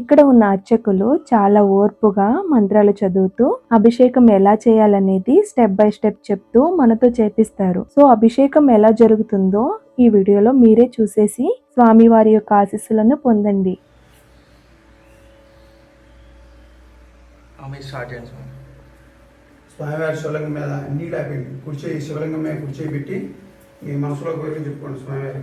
ఇక్కడ ఉన్న అర్చకులు చాలా ఓర్పుగా మంత్రాలు చదువుతూ అభిషేకం ఎలా చేయాలనేది స్టెప్ బై స్టెప్ చెప్తూ మనతో చేపిస్తారు. సో అభిషేకం ఎలా జరుగుతుందో ఈ వీడియోలో మీరే చూసేసి స్వామివారి యొక్క ఆశీస్సులను పొందండి. స్వామివారి శివలింగం మీద నీళ్ళు ఆపండి కుర్చీ శివలింగం మీద కుర్చీ పెట్టి మీ మనసులో కోరిక చెప్పుకోండి స్వామివారి.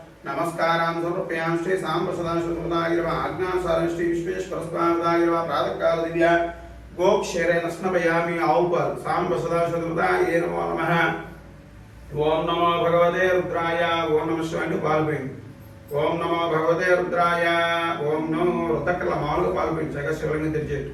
నమస్కారాం సమర్పయాం శ్రీ సాంబ సదాశివదాగిరవ ఆజ్ఞానుసారం శ్రీ విశ్వేశ్వర స్వామిదాగిరవ ప్రాతకాల దివ్య గోక్షేరేణ స్నపయామి ఔపర్ సాంబ సదాశివదాయ నమో. నమ ఓం నమో భగవతే రుద్రాయ ఓం నమ శివాన్ని పాల్పోయింది ఓం నమో భగవతే రుద్రాయ ఓం నమో రుద్రకల మామూలుగా పాల్పోయింది జగ శివలింగం తెరిచేట్టు.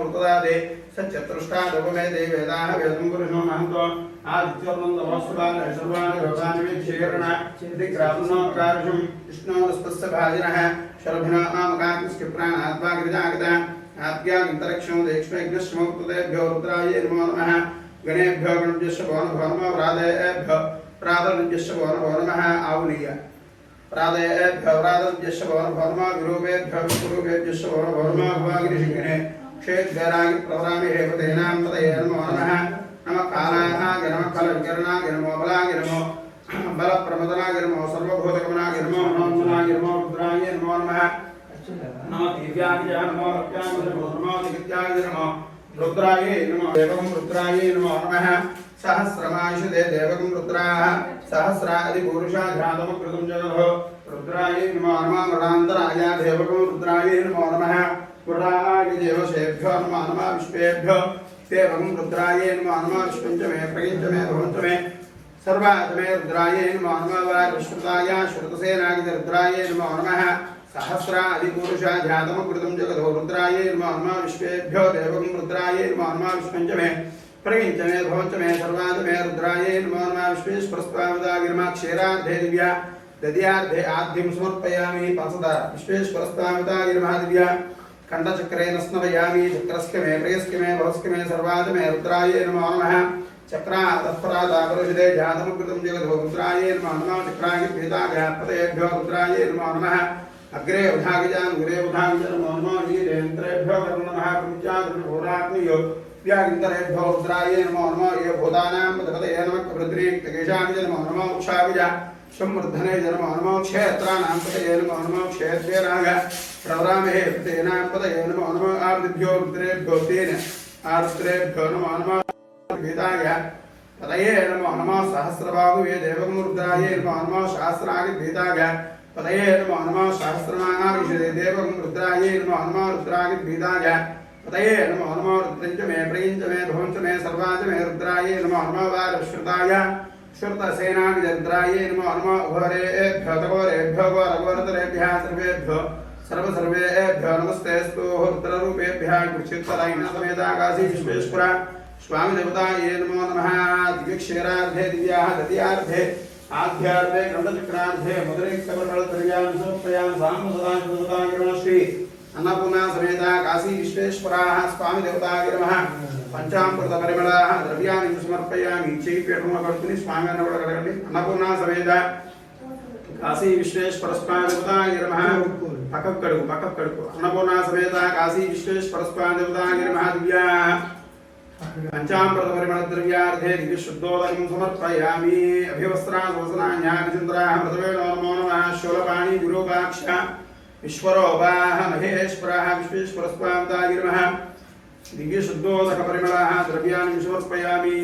వృతదాదే సత్యతృష్టాదపమే దేవేదాः వేదం గురుషో మహంతో ఆదిత్యోర్నందమోస్తువాన్ సర్వాణి రోగాని విక్షీరణ దిగ్రాసునోకారుషం విష్ణోరస్తస్య భాజినः శరభినామామకాంతస్య ప్రాణాద్వాగ్రజాగత ఆద్యానంతరిక్షం దేక్ష్మయజ్ఞశ్రమ వృతదేభ్యో రుద్రాయ నమో నమః గణేభ్యో గణభ్యశ్చ భో నమో ప్రాదేభ్యో ప్రాతర్భ్యశ్చ భో నమః ఆవునీయ ప్రాదయేభ్య ప్రాదభ్యశ్చ భో నమో గురువేభ్య గురువేభ్యశ్చ భో నమో భవాగిరిశిఖినే క్షేత్రాగి ప్రవరామి హేపతేనాం పదయే నమో నమః నమ కాలాయ నమ కలవికరణాయ నమో బలాయ నమో బల ప్రమదనాయ నమో సర్వభూతగమనాయ నమో నమోనాయ నమో రుద్రాయ నమో నమః నమో దివ్యాయ నమో రవ్యాయ నమో నమో దివ్యాయ నమో రుద్రాయ నమో దేవకం రుద్రాయ నమో నమః సహస్రమాయుషదే దేవకం రుద్రాः సహస్రాది పురుషాఘాతమకృతం జగదో. రుద్రాయ నమో నమః. మృడాంతరాయ దేవకం రుద్రాయ నమో నమః. మృడాయ దేవసేభ్యో నమో నమః. విశ్వేభ్యో దేవకం రుద్రాయ నమో నమః. విష్ణుంచమే ప్రగించమే భవంచమే సర్వాత్మే రుద్రాయ నమో నమః. వారిశ్రుతాయ శ్రుతసేనాయ రుద్రాయ నమో నమః. సహస్రాది పురుషాఘాతమకృతం జగదో. రుద్రాయ నమో నమః. విశ్వేభ్యో దేవకం రుద్రాయ నమో నమః విష్ణుంచమే ప్రగించమే భవంచమే సర్వాదమే రుద్రాయ నమో నమః విశ్వేశ్వరస్వామిదాగిర్మా క్షీరార్థే దివ్యా దద్యార్థే ఆద్యం సమర్పయామి పంచద విశ్వేశ్వరస్వామిదాగిర్మా దివ్యా కంఠచక్రేణ స్నవయామి చక్రస్య మే ప్రియస్య మే భవస్య మే సర్వాదమే రుద్రాయ నమో నమః చక్రాదస్ఫరాదాపరుషిదే జాతమకృతం జగదో రుద్రాయ నమో నమః చక్రాయ పీతాఘాత్పతేభ్యో రుద్రాయ నమో నమః అగ్రే ఉధాగజాన్ గురే ఉధాగజ నమో నమః వీరేంద్రేభ్యో కర్ణమః పుంచాదుర్భోరాత్మయో వ్యాగింతరేభ్యో రుద్రాయ నమో నమో ఏ భూతానాం పదపతయే నమః పృథ్వీకేశాయ నమో నమో ఉక్షావిజ సంవర్ధనే నమో నమో క్షేత్రాణాం పతయే నమో నమో క్షేత్రేనాగ ప్రవరామే తేనాం పతయే నమో నమో ఆరుద్భ్యో రుద్రేభ్యో తేన ఆరుద్రేభ్యో నమో నమో వేదాయ పదయే నమో నమో సహస్రబాహువే దేవముద్రాయ నమో నమో శాస్త్రాగి వేదాయ పదయే నమో నమో సహస్రనామావిషదే దేవం రుద్రాయ हृदये नमो हनुमो हृदयञ्च मे प्रियञ्च मे भुवञ्च मे सर्वा च मे रुद्राये नमो हनुमवारश्रुताय श्रुतसेनानिरुद्राये नमो हनुमो घोरेभ्यो तपोरेभ्यो घोरघोरतरेभ्यः सर्वेभ्यो सर्वसर्वेभ्यो नमस्तेऽस्तु हृद्ररूपेभ्यः कृषित्वरायिणसमेताकाशी विश्वेश्वर स्वामिदेवताये नमो नमः दिव्यक्षीरार्धे दिव्याः गत्यार्धे आध्यार्धे ग्रन्थचक्रार्धे मधुरैक्तवर्णलतर्यां सुप्तयां साम्बसदां श्री अन्नपूर्णा समेता, काशी देवता गिर पञ्चामृतपरिमलाः परमला द्रव्या चैप्यकमकर्तुनि स्वामी अन्नपूर्णा समेत, काशी विश्वेश्वर स्वामी देवता गिर पकड़ पकड़ अन्नपूर्णा समेत, काशी विश्वेश्वर स्वामी देवता गिर दिव्या। पंचाकृत परम विश्वेश्वरस्वामिदेवतागिरमः दिव्याः पञ्चामृतपरिमलद्रव्यार्थे दिव्यशुद्धोदकं समर्पयामि। अभिवस्त्रासवसनान्यानिचन्द्राः मृतवे नमो नमः। शूलपाणि, गुरुकाक्ष। విశ్వరూపాः మహేశ్వరాः విశ్వేశ్వరస్వాంతాగిరిమः దివ్యశుద్ధోదకపరిమళాः ద్రవ్యాన్ని సమర్పయామి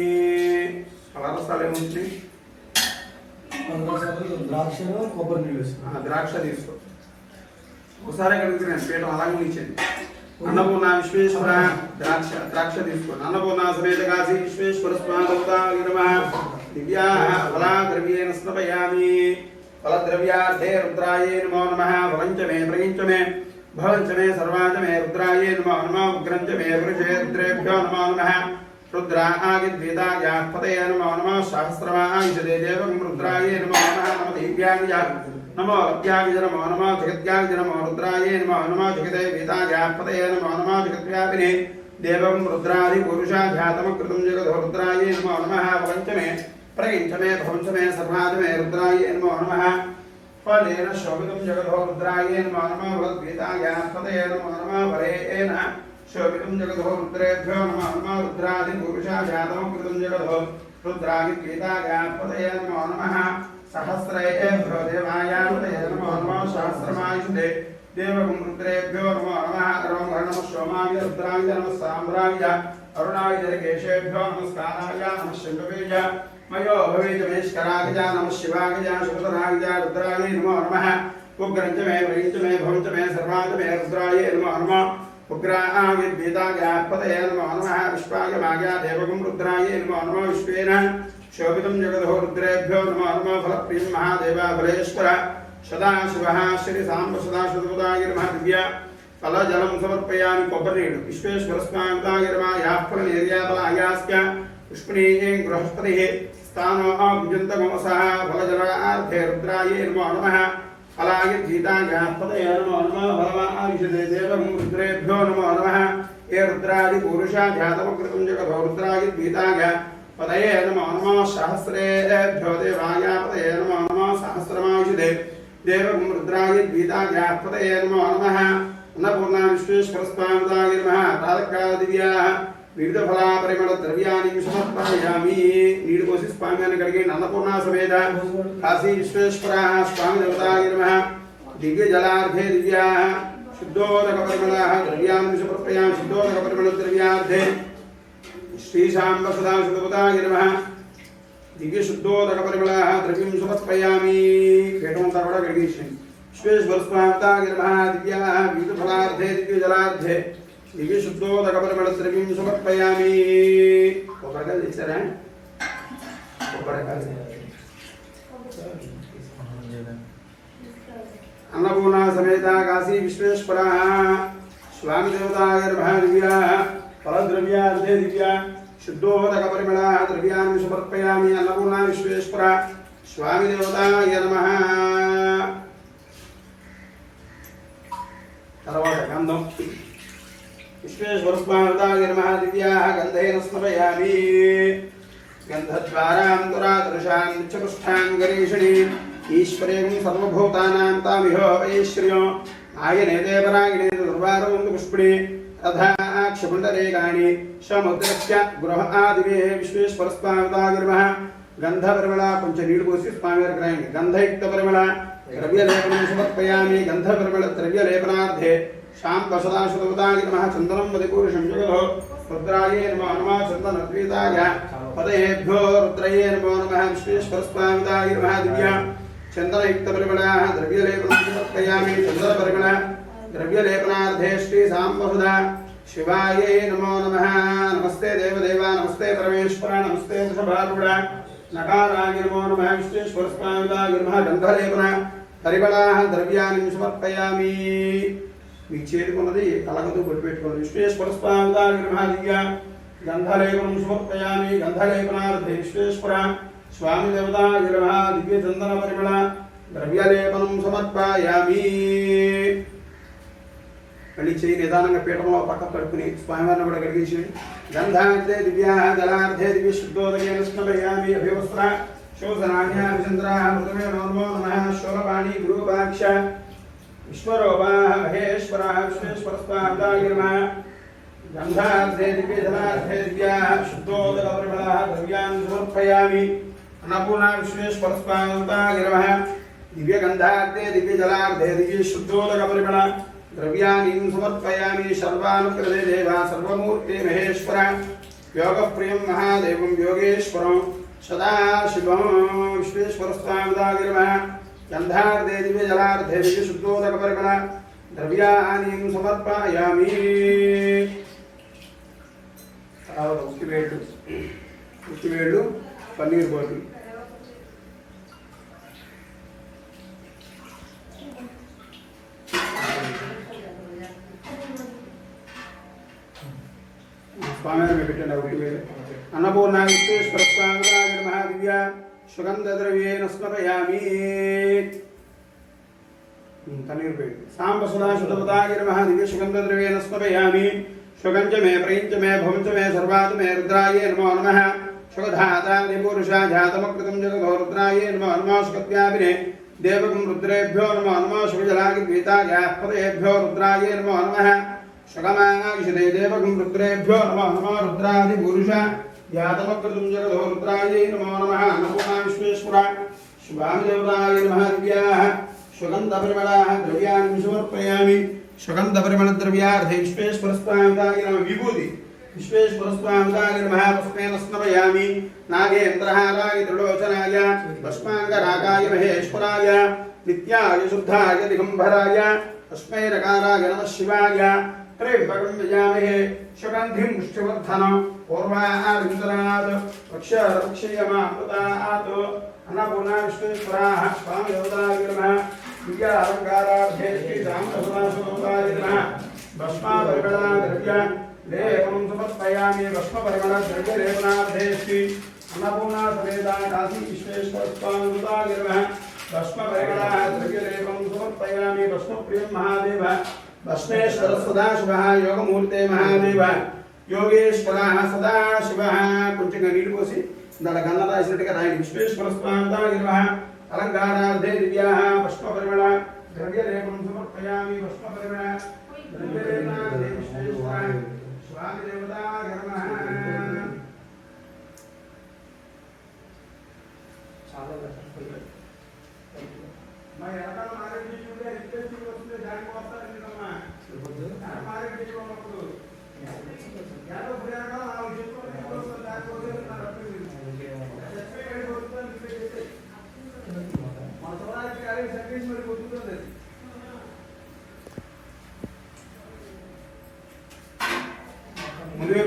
అవరసాలు ఏముంటుంది ద్రాక్షను కొబ్బరి నీళ్ళు ద్రాక్ష తీసుకో. ఒకసారి కడుగుతున్నాను పీఠం అలాగే ఉంచింది అన్నపూర్ణ విశ్వేశ్వర ద్రాక్ష ద్రాక్ష తీసుకోండి అన్నపూర్ణ సమేత కాశీ విశ్వేశ్వర స్వామి దివ్యా ఫలా ద్రవ్యేన స్నపయామి. ఫలద్రవ్యార్థే రుద్రాయే నమో నమ ఫలంచ మే ప్రగించ మే భవంచ మే సర్వాచ మే రుద్రాయే నమో నమ ఉగ్రంచ మే వృషే రుద్రేభ్యో నమో నమ రుద్రాగిద్వేదాయాపతయ నమో నమ సహస్రమాయుషదే దేవం రుద్రాయే నమో నమ నమ దివ్యాంగ నమో అభ్యాగజ నమో నమ జగద్యాగజ నమో రుద్రాయే నమో నమ జగదే వేదాయాపతయ నమో నమ జగద్వ్యాపినే దేవం రుద్రాది పురుషాధ్యాతమకృతం జగదో రుద్రాయే నమో నమ పంచమే ప్రగించమే భవంచమే సర్వాజమే రుద్రాయే నమో నమ ఫలేన శోభితం జగదో రుద్రాయే నమో నమ భగవద్గీతాయాపతయ నమో నమ ఫలేన శోభితం జగదో రుద్రేభ్యో నమో నమ రుద్రాది పురుషాధ్యాతమకృతం జగదో రుద్రాది గీతాయాపతయ నమో నమ సహస్రేభ్యో దేవాయాపతయ నమో నమ సహస్రమాయుషే దేవగం రుద్రేభ్యో నమో నమ రోం నమ సోమాయ రుద్రాయ నమ సామ్రాయ అరుణాయ కేశేభ్యో నమస్కారాయ నమ శంభవేయ మయో భవేజ మేష్కరాగజ నమ శివాగజ శుభతరాగజ రుద్రాయ నమో నమ ఉగ్రంచ మే వ్రయించ మే భవంచ మే సర్వాజ మే రుద్రాయ నమో నమ ఉగ్రావిద్భీతాగ్యాపతయ నమో నమ విశ్వాయ మాయ దేవగం రుద్రాయ నమో నమ విశ్వేన శోభితం జగదో రుద్రేభ్యో నమో నమ ఫలప్రియం మహాదేవ ఫలేశ్వర సదాశివ శ్రీ సాంబ సదాశివదాగిరిమ దివ్య ఫలజలం సమర్పయామి కొబ్బరి నీడు విశ్వేశ్వర స్వామిదాగిరిమ ఫలజరార్థే రుద్రాయే నమో నమః ఫలాయ గీతాయాపదయ నమో నమః ఫలమాయుషదే దేవం రుద్రేభ్యో నమో నమః ఏ రుద్రాది పురుషా ధ్యాతమకృతం జగదో రుద్రాయ గీతాయ పదయే నమో నమః సహస్రేభ్యో దేవాయ పదయే నమో నమః సహస్రమాయుషదే దేవం రుద్రాయ గీతాయాపదయే నమో నమః అన్నపూర్ణ విశ్వేశ్వర స్వామిదాయ నమః ప్రాతకాల దివ్యాః వివిధ ఫలా పరిమళ ద్రవ్యాన్ని సమర్పయామి నీడు పోసి స్వామి అని కడిగి అన్నపూర్ణ సమేత కాశీ విశ్వేశ్వర స్వామి దేవతాయ నమః దివ్య జలార్థే దివ్యా శుద్ధోదక పరిమళ ద్రవ్యాన్ని సమర్పయామి శుద్ధోదక పరిమళ ద్రవ్యార్థే శ్రీశాంబ సదా శుద్ధవతాయ నమః దివ్య శుద్ధోదక పరిమళ ద్రవ్యం సమర్పయామి పీఠం అంతా కూడా కడిగేసింది విశ్వేశ్వర స్వామితాయ నమః దివ్యా వివిధ ఫలార్థే దివ్య జలార్థే దివ్య శుద్ధోదక పరిమళ ద్రవ్యం సమర్పయామి కొబ్బరికాయలు తెచ్చారా కొబ్బరికాయలు అన్నపూర్ణ సమేత కాశీ విశ్వేశ్వర స్వామి దేవతాయ నమః ఫలద్రవ్యా ఫలద్రవ్యార్థే దివ్య శుద్ధోదక పరిమళ ద్రవ్యాన్ని సమర్పయామి అన్నపూర్ణ విశ్వేశ్వర స్వామి దేవతాయ నమ తర్వాత గంధం విశ్వేశ్వర స్వామిదాయ నమః దివ్యాः గంధేన స్మరయామి గంధద్వారాంతరాదృశాన్ నిత్యపుష్టాన్ గరీషిణి ఈశ్వరేం సర్వభూతానాం తామిహో వైశ్రియం ఆయనే దేవరాగిణే దుర్వారముందు పుష్పిణి రథాక్షపుండరేగాణి సముద్రస్య గృహ ఆదివే విశ్వేశ్వర స్వామిదాయ నమః గంధ పరిమళ కొంచెం నీళ్ళు పోసి స్వామి గారికి రాయండి గంధయుక్త పరిమళ ద్రవ్యలేపనం సమర్పయామి గంధ పరిమళ ద్రవ్యలేపనార్థే శాంత సదాశుతాయ నమః చందనం మదిపూరుషం జగదో రుద్రాయే నమో నమః చందనద్వీతాయ పదయేభ్యో రుద్రయే నమో నమః విశ్వేశ్వర స్వామిదాయ నమః దివ్య చందనయుక్త పరిమళ ద్రవ్యలేపనం సమర్పయామి చందన పరిమళ ద్రవ్యలేపనార్థే శ్రీ సాంబసుధ శివాయే నమో నమః నమస్తే మీ చేరుకున్నది కలగదు కొట్టి పెట్టుకోండి విశ్వేశ్వర స్వామిదాయ నమః దివ్య గంధలేపనం సమర్పయామి గంధలేపనార్థే విశ్వేశ్వర స్వామి దేవతాయ నమః దివ్య చందన పరిమళ ద్రవ్యలేపనం సమర్పయామి. మళ్ళీ చేయి నిదానంగా పీఠంలో పక్క కడుపుని స్వామివారిని కూడా కడిగేసి గంధార్థే దివ్యా జలార్థే దివ్య శుద్ధోదయేన స్మరయామి అభివస్త్ర శోధనాఖ్యాభిచంద్రా మృతమే నమో నమః. శోలపాణి గురుపాక్ష ईश्वरोपाः हे ईश्वरः विश्वेश्वरस्वान्तागिरमः गन्धार्थे दिव्यधनार्थे दिव्याः शुद्धोदरपरिमलाः द्रव्यान् समर्पयामि। अन्नपूर्णा विश्वेश्वरस्वान्तागिरमः देवा, सर्वमूर्ते महेश्वर। योगप्रियं महादेवं योगेश्वरं। सदा गन्धार्थे दिव्यजलार्थे दिव्यशुद्धोदकपरिमळ द्रव्याणि समर्पयामि ఉత్తివేళ్ళు ఉత్తివేళ్ళు పన్నీర్ బోట్లు స్వామి మీరు పెట్టండి ఆ ఉత్తివేలు అన్నపూర్ణ విశ్వేశ్వర స్వామి మహాదివ్య సుగంధద్రవ్యేన స్మరయామి. తన్నీరు పోయి సాంబ సుధా శుద్ధపదాగిరి మహాదివ్య సుగంధ స్మరయామి. సుగంజ మే ప్రయించ మే భవంచ మే సర్వాత్ మే రుద్రాయే నమో నమః. సుఖధాతాదిపురుషా జాతమకృతం జగదో రుద్రాయే నమో నమః. సుఖత్యాభినే దేవకం రుద్రేభ్యో నమో నమః. శుభజలాగి రుద్రాయే నమో నమః. సుఖమాగిషదే దేవకం రుద్రేభ్యో నమో నమః. రుద్రాదిపురుష జాతమకృతం జగదో రుద్రాయే నమో నమః అన్నపూర్ణా విశ్వేశ్వర శుభామిదేవతాయ నమః దివ్యాః సుగంధపరిమళాः ద్రవ్యాన్ని సమర్పయామి సుగంధపరిమళద్రవ్యార్థే విశ్వేశ్వరస్వామిదాయ నమ విభూతి విశ్వేశ్వరస్వామిదాయ నమః పుష్పేన స్మరయామి నాగేంద్రహారాయ త్రిలోచనాయ భస్మాంగరాగాయ మహేశ్వరాయ నిత్యాయ శుద్ధాయ దిగంబరాయ తస్మై రకారాయ నమః శివాయ త్రయంబకం యజామహే సుగంధిం పుష్టివర్ధనం పూర్వారింద్రాత్ వక్షరక్షయమామృతాత్ అన్నపూర్ణా విశ్వేశ్వరాः స్వామిదేవతాయ నమః దివ్య అలంకారార్థే శ్రీరామసుదాసుదాయ నమః భస్మాపరిమళా ద్రవ్య లేపం సమర్పయామి భస్మపరిమళ ద్రవ్య లేపనార్థే శ్రీ అన్నపూర్ణా సమేతా కాశీ విశ్వేశ్వర స్వామిదాయ నమః భస్మపరిమళా యోగేశ్వర సదాశివ కొంచెంగా నీళ్ళు పోసి దాని గంధం రాసినట్టుగా రాయండి. విశ్వేశ్వర స్వామి అలంకారార్థే దివ్యా. పుష్పరిమళ ద్రవ్యలేపం సమర్పయామి. పుష్పరిమళ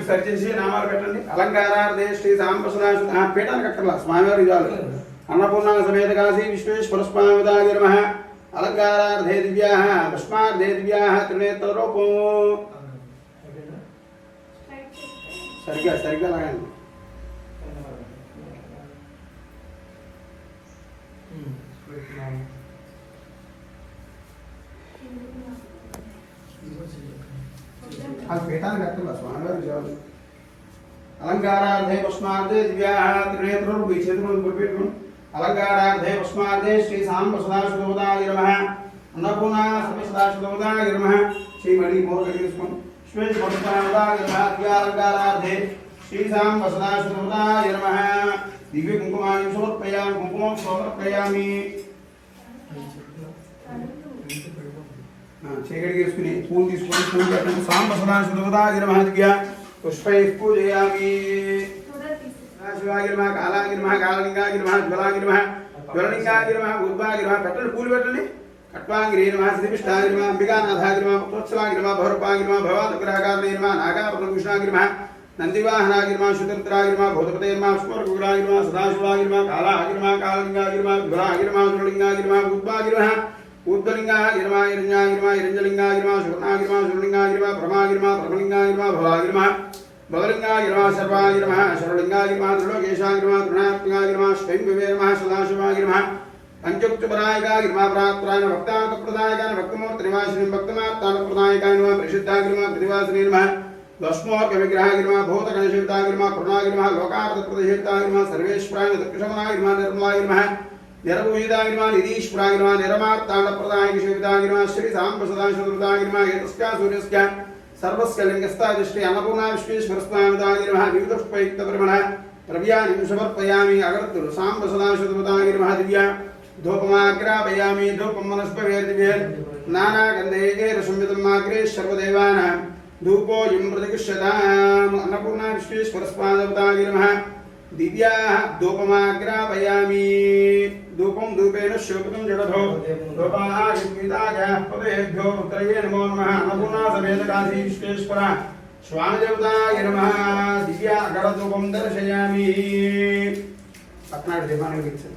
ముందు వైపు సరి చేసి నామాలు పెట్టండి. అలంకారార్థే శ్రీ సాంబసుదాసు పీఠానికి అక్కర్లా స్వామివారి చాలు అన్నపూర్ణ సమేత కాశీ విశ్వేశ్వర స్వామి నమ. అలంకారార్థే దివ్యా పుష్పార్థే దివ్యా త్రినేత్ర రూపం. సరిగ్గా సరిగ్గా లాగండి అది పీఠానికి అక్కర్లా స్వామివారి చాలు అలంకారార్థే పుష్పార్థే దివ్యా త్రినేత్ర రూపం ఈ చేతులు గుర్తుపెట్టుకుని అలంకారార్థే పుష్పార్థే శ్రీ సాంబ సదాశివదాయ నమ అన్నపూర్ణ సమయ సదాశివదాయ నమ శ్రీ మణి మోహ తీసుకుని శ్వేత పుష్పాదాయ నమ దివ్యాలంకారార్థే శ్రీ సాంబ సదాశివదాయ నమ దివ్య కుంకుమాన్ని సమర్పయామి కుంకుమం సమర్పయామి చీకటి తీసుకుని పూలు తీసుకుని పూలు పెట్టండి సాంబ సదాశివదాయ నమ దివ్య పుష్పై పూజయామి. శివాగిరిమ కాలాగిరిమ కాలలింగాగిరిమ జ్వలాగిరిమ జ్వలలింగాగిరిమ ఉద్భాగిరిమ పెట్టండి పూలు పెట్టండి కట్వాంగిరి నమ శ్రీపిష్టాగిరిమ అంబికానాథాగిరిమ ఉత్సవాగిరిమ భౌరపాగిరిమ భవానుగ్రహకారణిమ నాగాప్రభూషణాగిరిమ నందివాహనాగిరిమ శుతరుద్రాగిరిమ భూతపతేర్మ స్మరకుగురాగిరిమ సదాశివాగిరిమ కాలాగిరిమ కాలలింగాగిరిమ జ్వలాగిరిమ జ్వలలింగాగిరిమ ఉద్భాగిరిమ ఊర్ధలింగాగిరిమ ఇరంజాగిరిమ ఇరంజలింగాగిరిమ శుభనాగిరిమ శుభలింగాగిరిమ భ్రమాగిరిమ బ్రహ్మలింగాగిరిమ భవాగిరిమ भवलिङ्गागिर्मा सर्वागिर्मः शरणलिङ्गागिर्मा त्रिलोकेशागिर्मा तृणात्मगागिर्मा स्वयंविवेर्मः सदाशिवागिर्मः पञ्चोक्तपरायकागिर्मा प्राक्पुराण भक्तान्तप्रदायकान् भक्तमूर्तिनिवासिनीं भक्तमात्तान्तप्रदायकान् वा परिशुद्धागिर्मा प्रतिवासिनीर्मः भस्मोकविग्रहागिर्मा भूतगणशेवितागिर्मा करुणागिर्मः लोकार्थप्रतिशेवितागिर्मा सर्वेश्वराय दुःखशमनागिर्मा निर्मलागिर्मः निरभूषितागिर्मा निरीश्वरागिर्मा निरमात्तान्तप्रदायकशेवितागिर्मा श्रीसाम्बसदाशतृतागिर्मा एतस्या सूर्यस्य सर्वस्कलिङ्गस्तादिष्टे अनपूर्णाविश्वेश्वरस्वामिदागिरिमः विविधपुष्पयुक्तपरिमणः प्रव्यानिं समर्पयामि अगरत्तुरु साम्बसदाशतपदागिरिमः दिव्या धूपमाग्रापयामि धूपं मनस्पवेदिभिः नानागन्धैके सर्वदेवानां धूपो यं प्रतिकृष्यताम् दिव्याः धूपमाग्रापयामि धूपं धूपेन शोभितं जडधो धूपायुक्ताय पदेभ्यो रुद्रये नमो नमः अन्नपूर्णा समेत काशी विश्वेश्वरा स्वामिदेवताय नमः दिव्या गणधूपं दर्शयामि పద్నాడు దీపానికి ఇచ్చాను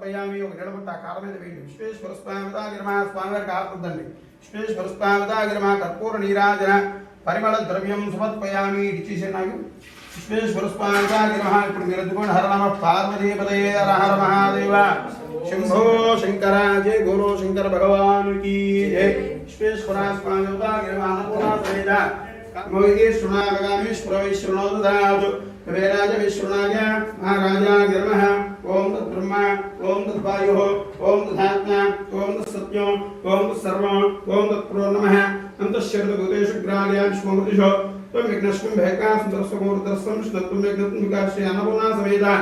సమర్పయామి ఒక నిలబట్ట ఆ కాళ్ళ మీద వేయండి విశ్వేశ్వర స్వామిదాగిరమ స్వామివారికి ఆపుద్దండి విశ్వేశ్వర స్వామిదాగిరమ కర్పూర నీరాజన పరిమళ ద్రవ్యం సమర్పయామి ఇచ్చేసాను నాకు విశ్వేశ్వర స్వామిదాగిరమ ఇప్పుడు మీరు ఎత్తుకోండి హర నమ పార్వతీపదయే హర హర మహాదేవ శంభో శంకర జయ గురు శంకర భగవాన్ కీ జయ విశ్వేశ్వర స్వామిదాగిరమ అన్నపూర్ణ సమేత मोहिते शृणागामि श्रवै शृणोतु ददातु कवेराज विश्रुणाय ओम तद्ब्रह्मा ओम तद्वायुः ओम तदात्मा ओम सत्यो ओम तत्सर्वं ओम तत्प्रो नमः। अन्तःशरीरभूतेषु ग्राल्यान्ष्मोदिषो त्वं विघ्नस्मिन् भयका सुन्दरस्वमूर्धस्वं विष्णुत्वं विघ्नत्वं विकासयानपुना समेता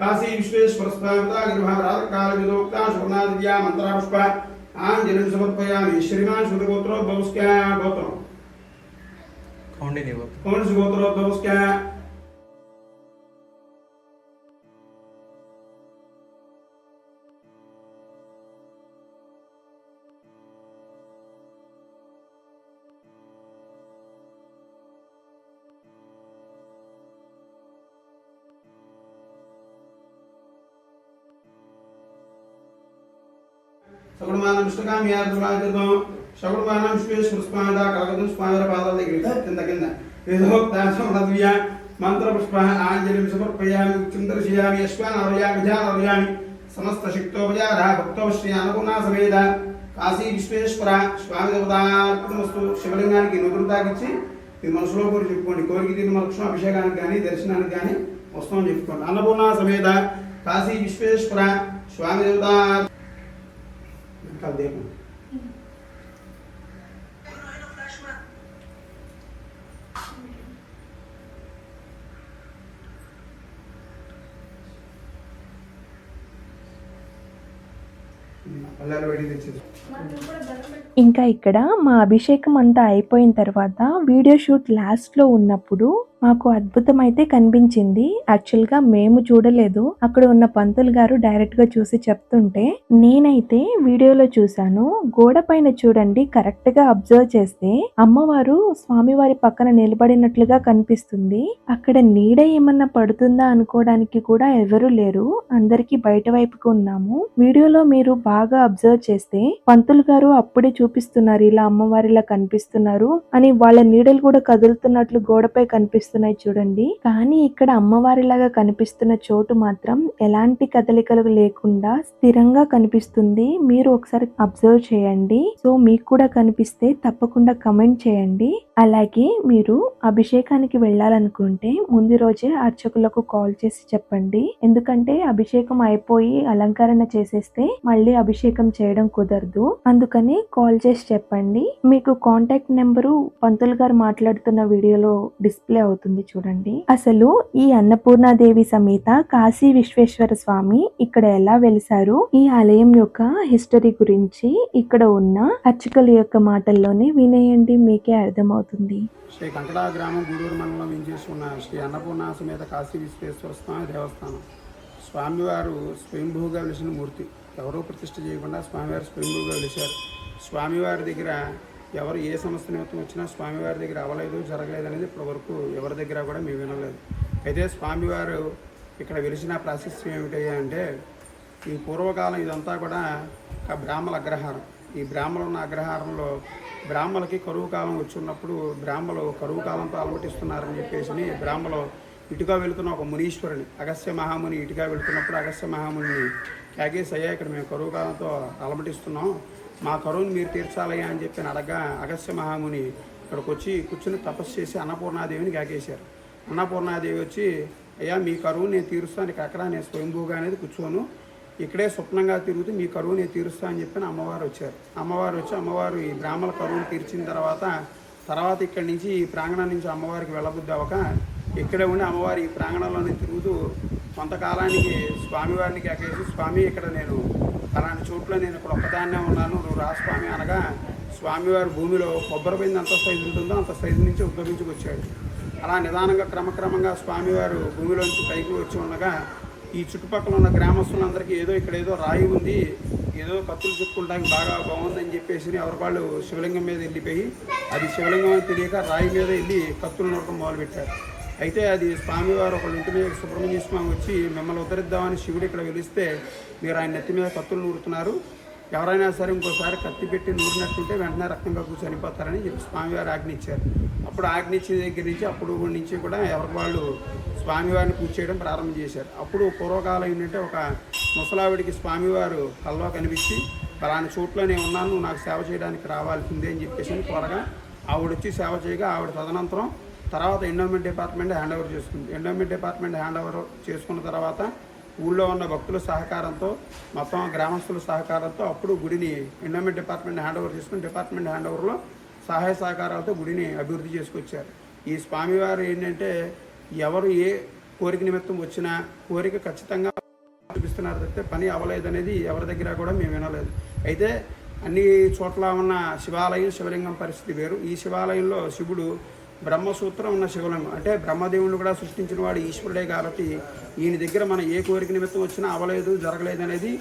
काशी विश्वेश प्रस्तावता गृहराज काल विदोक्ता गिरिभावरालकालविदोक्ता सुवर्णादिव्या मन्त्रापुष्पा आञ्जलिं समर्पयामि। श्रीमान् सूर्यगोत्रो भवस्क्या गोत्रम्। कौंडिन्य गोत्र कौंडिन्य गोत्रो बहुस्क्या సగుణమానం విష్ణుకామి సగుణమానం విశ్వేశ్వర స్వామిద కలగదు స్వామివారి పాదాల దగ్గర కింద. కింద వేదోక్తాసమనద్వియ మంత్రపుష్ప ఆంజలిం సమర్పయామి చిందర్శయామి యశ్వానవయామి ధ్యానవయామి సమస్త శక్తోపచార భక్తోశ్రీ అనుకున్నా సమేత. కాశీ విశ్వేశ్వర స్వామి దేవతార్పణమస్తు శివలింగానికి నుదురు తాకిచ్చి ఇది మనసులో కోరి చెప్పుకోండి. కోరిక తీరిన లక్ష్మణ అభిషేకానికి కానీ దర్శనానికి కానీ వస్తామని చెప్పుకోండి. అన్నపూర్ణ సమేత కాశీ విశ్వేశ్వర స్వామి దేవత వెనకాల ఇంకా ఇక్కడ మా అభిషేకం అంతా అయిపోయిన తర్వాత వీడియో షూట్ లాస్ట్లో ఉన్నప్పుడు మాకు అద్భుతం అయితే కనిపించింది. యాక్చువల్గా మేము చూడలేదు. అక్కడ ఉన్న పంతులు గారు డైరెక్ట్గా చూసి చెప్తుంటే నేనైతే వీడియోలో చూశాను. గోడ పైన చూడండి కరెక్ట్గా అబ్జర్వ్ చేస్తే అమ్మవారు స్వామివారి పక్కన నిలబడినట్లుగా కనిపిస్తుంది. అక్కడ నీడ ఏమన్నా పడుతుందా అనుకోవడానికి కూడా ఎవరు లేరు. అందరికి బయట వైపుకు ఉన్నాము. వీడియోలో మీరు బాగా అబ్జర్వ్ చేస్తే పంతులు గారు అప్పుడే చూపిస్తున్నారు ఇలా అమ్మవారిలా కనిపిస్తున్నారు అని వాళ్ళ నీడలు కూడా కదులుతున్నట్లు గోడపై కనిపిస్తున్నాయి చూడండి. కానీ ఇక్కడ అమ్మవారిలాగా కనిపిస్తున్న చోటు మాత్రం ఎలాంటి కదలికలు లేకుండా స్థిరంగా కనిపిస్తుంది. మీరు ఒకసారి అబ్జర్వ్ చేయండి. సో మీకు కూడా కనిపిస్తే తప్పకుండా కమెంట్ చేయండి. అలాగే మీరు అభిషేకానికి వెళ్ళాలనుకుంటే ముందు రోజే అర్చకులకు కాల్ చేసి చెప్పండి. ఎందుకంటే అభిషేకం అయిపోయి అలంకరణ చేసేస్తే మళ్ళీ అభిషేకం చేయడం కుదరదు. అందుకని కాల్ చేసి చెప్పండి. మీకు కాంటాక్ట్ నెంబరు పంతులు గారు మాట్లాడుతున్న వీడియోలో డిస్ప్లే అవుతుంది చూడండి. అసలు ఈ అన్నపూర్ణాదేవి సమేత కాశీ విశ్వేశ్వర స్వామి ఇక్కడ ఎలా వెలిసారు ఈ ఆలయం యొక్క హిస్టరీ గురించి ఇక్కడ ఉన్న అర్చకుల యొక్క మాటల్లోనే వినేయండి. మీకే అర్థమవుతుంది. అవుతుంది. శ్రీ కంకడా గ్రామం గూడూరు మండలం ఇంచేసి ఉన్న శ్రీ అన్నపూర్ణ సమేత కాశీ విశ్వేశ్వర స్వామి దేవస్థానం. స్వామివారు స్వయంభూగా వెలిసిన మూర్తి. ఎవరూ ప్రతిష్ట చేయకుండా స్వామివారు స్వయంభూగా వెలిశారు. స్వామివారి దగ్గర ఎవరు ఏ సమస్య నిమిత్తం వచ్చినా స్వామివారి దగ్గర అవ్వలేదు జరగలేదు అనేది ఇప్పటివరకు ఎవరి దగ్గర కూడా మేము వినలేదు. అయితే స్వామివారు ఇక్కడ వెలిసిన ప్రాశస్యం ఏమిటి అంటే ఈ పూర్వకాలం ఇదంతా కూడా ఒక బ్రాహ్మల అగ్రహారం. ఈ బ్రాహ్మలు ఉన్న అగ్రహారంలో బ్రాహ్మలకి కరువు కాలం వచ్చి ఉన్నప్పుడు బ్రాహ్మలు కరువు కాలంతో అలమటిస్తున్నారని చెప్పేసి బ్రాహ్మలు ఇటుగా వెళుతున్న ఒక మునీశ్వరుని అగస్య మహాముని ఇటుగా వెళుతున్నప్పుడు అగస్య మహాముని క్యాగేస్ అయ్యా ఇక్కడ మేము కరువు కాలంతో అలమటిస్తున్నాం మా కరువుని మీరు తీర్చాలయ్యా అని చెప్పి అడగా అగస్య మహాముని ఇక్కడికి వచ్చి కూర్చుని తపస్సు చేసి అన్నపూర్ణాదేవిని కాకేశారు అన్నపూర్ణాదేవి వచ్చి అయ్యా మీ కరువు నేను తీరుస్తాను ఇక అక్కడ నేను స్వయంభూగా అనేది కూర్చోను ఇక్కడే స్వప్నంగా తిరుగుతూ మీ కరువు నేను తీరుస్తా అని చెప్పి అమ్మవారు వచ్చారు. అమ్మవారు వచ్చి అమ్మవారు ఈ బ్రాహ్మణ కరువును తీర్చిన తర్వాత తర్వాత ఇక్కడి నుంచి ఈ ప్రాంగణం నుంచి అమ్మవారికి వెళ్ళబుద్ధి అవ్వక ఇక్కడే ఉండి అమ్మవారి ఈ ప్రాంగణంలోనే తిరుగుతూ కొంతకాలానికి స్వామివారిని కేకేసి స్వామి ఇక్కడ నేను అలాంటి చోట్ల నేను ఇక్కడ ఒక్కదాన్నే ఉన్నాను నువ్వు రా స్వామి అనగా స్వామివారి భూమిలో కొబ్బరి పిండి ఎంత సైజు ఉంటుందో అంత సైజు నుంచి ఉద్భవించుకొచ్చాడు. అలా నిదానంగా క్రమక్రమంగా స్వామివారు భూమిలోంచి పైకి వచ్చి ఉండగా ఈ చుట్టుపక్కల ఉన్న గ్రామస్తులందరికీ ఏదో ఇక్కడ ఏదో రాయి ఉంది ఏదో కత్తులు చుట్టుకుంటానికి బాగా బాగుందని చెప్పేసి ఎవరి వాళ్ళు శివలింగం మీద వెళ్ళిపోయి అది శివలింగం అని తెలియక రాయి మీద వెళ్ళి కత్తులు నరకం మొదలుపెట్టారు. అయితే అది స్వామివారు ఒకళ్ళ ఇంటి మీద సుబ్రహ్మణ్య స్వామి వచ్చి మిమ్మల్ని ఉద్ధరిద్దామని శివుడు ఇక్కడ వెలిస్తే మీరు ఆయన నెత్తి మీద కత్తులు నూరుతున్నారు. ఎవరైనా సరే ఇంకోసారి కత్తి పెట్టి నూరినట్టుంటే వెంటనే రక్తంగా కూర్చొనిపోతారని చెప్పి స్వామివారు ఆజ్ఞ ఇచ్చారు అప్పుడు ఆజ్ఞ దగ్గర నుంచి అప్పుడు నుంచి కూడా ఎవరి వాళ్ళు స్వామివారిని పూజ చేయడం ప్రారంభం చేశారు. అప్పుడు పూర్వకాలం ఏంటంటే ఒక ముసలావిడికి స్వామివారు కల్లో కనిపించి ఫలాని చోట్ల నేను ఉన్నాను నాకు సేవ చేయడానికి రావాల్సిందే అని చెప్పేసి త్వరగా ఆవిడ వచ్చి సేవ చేయగా ఆవిడ తదనంతరం తర్వాత ఎండోమెంట్ డిపార్ట్మెంట్ హ్యాండ్ ఓవర్ చేసుకుంది. ఎండోమెంట్ డిపార్ట్మెంట్ హ్యాండ్ ఓవర్ చేసుకున్న తర్వాత ఊళ్ళో ఉన్న భక్తుల సహకారంతో మొత్తం గ్రామస్తుల సహకారంతో అప్పుడు గుడిని ఎండోమెంట్ డిపార్ట్మెంట్ హ్యాండ్ ఓవర్ చేసుకుని డిపార్ట్మెంట్ హ్యాండ్ ఓవర్లో సహాయ సహకారాలతో గుడిని అభివృద్ధి చేసుకొచ్చారు. ఈ స్వామివారు ఏంటంటే ఎవరు ఏ కోరిక నిమిత్తం వచ్చినా కోరిక ఖచ్చితంగా చూపిస్తున్నారు తప్పితే పని అవ్వలేదు అనేది ఎవరి దగ్గర కూడా మేము వినలేదు. అయితే అన్ని చోట్ల ఉన్న శివాలయం శివలింగం పరిస్థితి వేరు. ఈ శివాలయంలో శివుడు బ్రహ్మసూత్రం ఉన్న శివలింగం అంటే బ్రహ్మదేవుని కూడా సృష్టించిన వాడు ఈశ్వరుడే కాబట్టి ఈయన దగ్గర మనం ఏ కోరిక నిమిత్తం వచ్చినా అవ్వలేదు జరగలేదు అనేది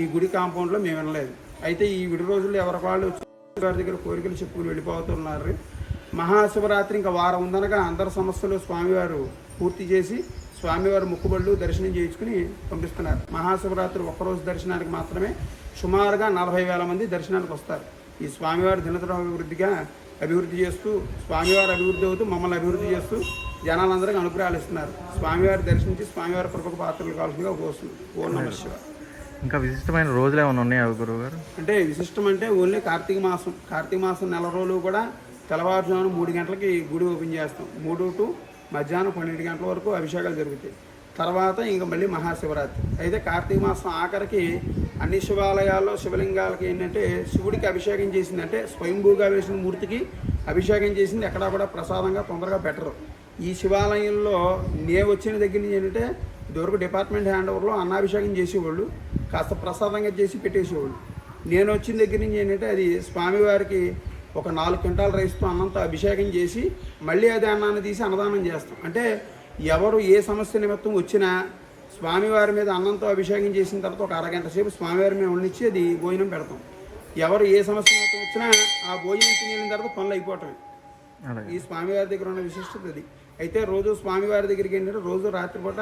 ఈ గుడి కాంపౌండ్లో మేము వినలేదు. అయితే ఈ విడి రోజుల్లో ఎవరి వాళ్ళు వారి దగ్గర కోరికలు చెప్పుకుని వెళ్ళిపోతున్నారు. మహాశివరాత్రి ఇంకా వారం ఉందనగా అందరి సమస్యలు స్వామివారు పూర్తి చేసి స్వామివారి ముక్కుబళ్ళు దర్శనం చేయించుకుని పంపిస్తున్నారు. మహాశివరాత్రి ఒక్కరోజు దర్శనానికి మాత్రమే సుమారుగా నలభై వేల మంది దర్శనానికి వస్తారు. ఈ స్వామివారి దినతర అభివృద్ధిగా అభివృద్ధి చేస్తూ స్వామివారి అభివృద్ధి అవుతూ మమ్మల్ని అభివృద్ధి చేస్తూ జనాలందరికీ అనుగ్రహాలు ఇస్తున్నారు. స్వామివారి దర్శించి స్వామివారి కృపకు పాత్రలు కావాల్సిందిగా కోరుతున్నాం. ఓం నమ శివాయ. ఇంకా విశిష్టమైన రోజులు ఏమైనా ఉన్నాయా గురువు గారు? అంటే విశిష్టం అంటే ఓన్లీ కార్తీక మాసం. కార్తీక మాసం నెల రోజులు కూడా తెల్లవారుజామున మూడు గంటలకి గుడి ఓపెన్ చేస్తాం. మూడు టు మధ్యాహ్నం పన్నెండు గంటల వరకు అభిషేకాలు జరుగుతాయి. తర్వాత ఇంకా మళ్ళీ మహాశివరాత్రి. అయితే కార్తీక మాసం ఆఖరికి అన్ని శివాలయాల్లో శివలింగాలకి ఏంటంటే శివుడికి అభిషేకం చేసిందంటే స్వయంభూగా వేసిన మూర్తికి అభిషేకం చేసింది. ఎక్కడా కూడా ప్రసాదంగా తొందరగా పెట్టరు ఈ శివాలయంలో నే వచ్చిన దగ్గర నుంచి ఏంటంటే ఇదివరకు డిపార్ట్మెంట్ హ్యాండ్ ఓవర్లో అన్నాభిషేకం చేసేవాళ్ళు కాస్త ప్రసాదంగా చేసి పెట్టేసేవాళ్ళు. నేను వచ్చిన దగ్గర నుంచి ఏంటంటే అది స్వామివారికి ఒక నాలుగు క్వింటాల రైస్తో అన్నంతో అభిషేకం చేసి మళ్ళీ అదే అన్నాన్ని తీసి అన్నదానం చేస్తాం. అంటే ఎవరు ఏ సమస్య నిమిత్తం వచ్చినా స్వామివారి మీద అన్నంతో అభిషేకం చేసిన తర్వాత ఒక అరగంట సేపు స్వామివారి మీద ఉండిచ్చి అది భోజనం పెడతాం. ఎవరు ఏ సమస్య నిమిత్తం వచ్చినా ఆ భోజనం తినేసిన తర్వాత పనులు అయిపోవటమే ఈ స్వామివారి దగ్గర ఉన్న విశిష్టత అది. అయితే రోజు స్వామివారి దగ్గరికి ఏంటంటే రోజు రాత్రిపూట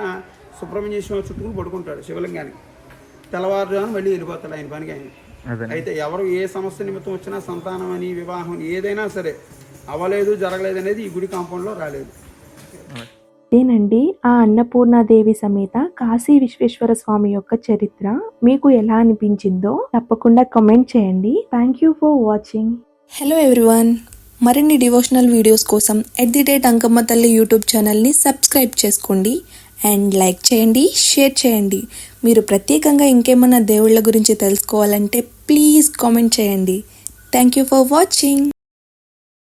సుబ్రహ్మణ్య స్వామి చుట్టుకుని పడుకుంటాడు శివలింగానికి. తెల్లవారుజామున మళ్ళీ వెళ్ళిపోతాడు ఆయన పనికి ఆయన. అయితే ఎవరు ఏ సమస్య నిమిత్తం వచ్చినా సంతానం అని వివాహం ఏదైనా సరే అవ్వలేదు జరగలేదు అనేది ఈ గుడి కాంపౌండ్లో రాలేదు. ఇదేనండి ఆ అన్నపూర్ణాదేవి సమేత కాశీ విశ్వేశ్వర స్వామి యొక్క చరిత్ర మీకు ఎలా అనిపించిందో తప్పకుండా కమెంట్ చేయండి. Thank you for watching hello everyone మరిన్ని డివోషనల్ వీడియోస్ కోసం ఎట్ ది డేట్ అంకమ్మ తల్లి యూట్యూబ్ ఛానల్ని సబ్స్క్రైబ్ చేసుకోండి. అండ్ లైక్ చేయండి షేర్ చేయండి. మీరు ప్రత్యేకంగా ఇంకేమన్నా దేవుళ్ళ గురించి తెలుసుకోవాలంటే ప్లీజ్ కామెంట్ చేయండి. Thank you for watching